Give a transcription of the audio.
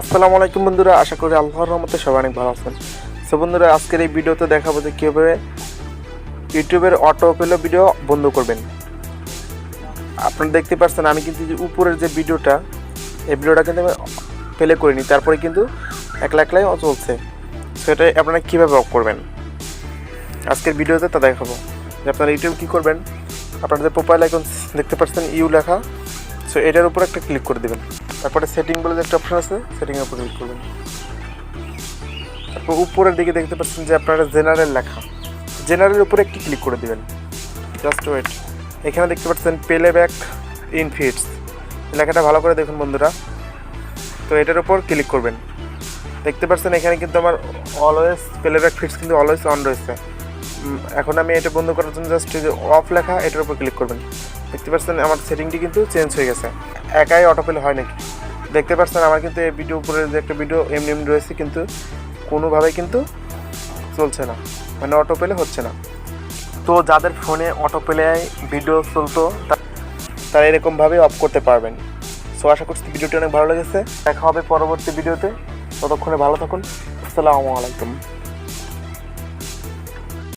আসসালামু আলাইকুম বন্ধুরা, আশা করি আল্লাহর রহমতে সবাই অনেক ভালো আছেন। সো বন্ধুরা, আজকের এই ভিডিওতে দেখাবো যে কীভাবে ইউটিউবের অটো পেল ভিডিও বন্ধ করবেন। আপনারা দেখতে পাচ্ছেন, আমি কিন্তু যে উপরের যে ভিডিওটা, এই ভিডিওটা কিন্তু আমি প্লে করিনি, তারপরে কিন্তু একলা একলাই চলছে। সেটা আপনারা কীভাবে অফ করবেন? আজকের ভিডিওতে তা দেখাবো। যে আপনারা ইউটিউব কী করবেন, আপনাদের প্রোফাইল এখন দেখতে পাচ্ছেন, ইউ লেখা। সো এটার উপর একটা ক্লিক করে দেবেন। তারপরে সেটিং বলে যে একটা অপশন আছে সেটিংয়ের উপর ক্লিক করবেন। তারপর উপরের দিকে দেখতে পাচ্ছেন যে আপনারা জেনারেল লেখা। জেনারেল উপরে একটি ক্লিক করে দিবেন। জাস্ট ওয়েট এখানে দেখতে পাচ্ছেন পেলে ব্যাক ইন ফিটস লেখাটা ভালো করে দেখুন বন্ধুরা। তো এটার উপর ক্লিক করবেন। দেখতে পাচ্ছেন এখানে কিন্তু আমার অলওয়েজ পেলে ব্যাক ফিটস কিন্তু অলওয়েজ অন রয়েছে। এখন আমি এটা বন্ধ করার জন্য জাস্ট অফ লেখা, এটার উপর ক্লিক করবেন। দেখতে পাচ্ছেন আমার সেটিংটি কিন্তু চেঞ্জ হয়ে গেছে। একাই অটোপেল হয় নাকি? দেখতে পাচ্ছেন, আমার কিন্তু এই ভিডিও উপরে যে একটা ভিডিও এমনি এমনি রয়েছে, কিন্তু কোনোভাবেই কিন্তু চলছে না। মানে অটো পেলে হচ্ছে না। তো যাদের ফোনে অটো পেলে ভিডিও চলতো তারা এরকমভাবে অফ করতে পারবেন। সো আশা করছি ভিডিওটি অনেক ভালো লেগেছে। দেখা হবে পরবর্তী ভিডিওতে ততক্ষণে ভালো থাকুন। আসসালামু আলাইকুম।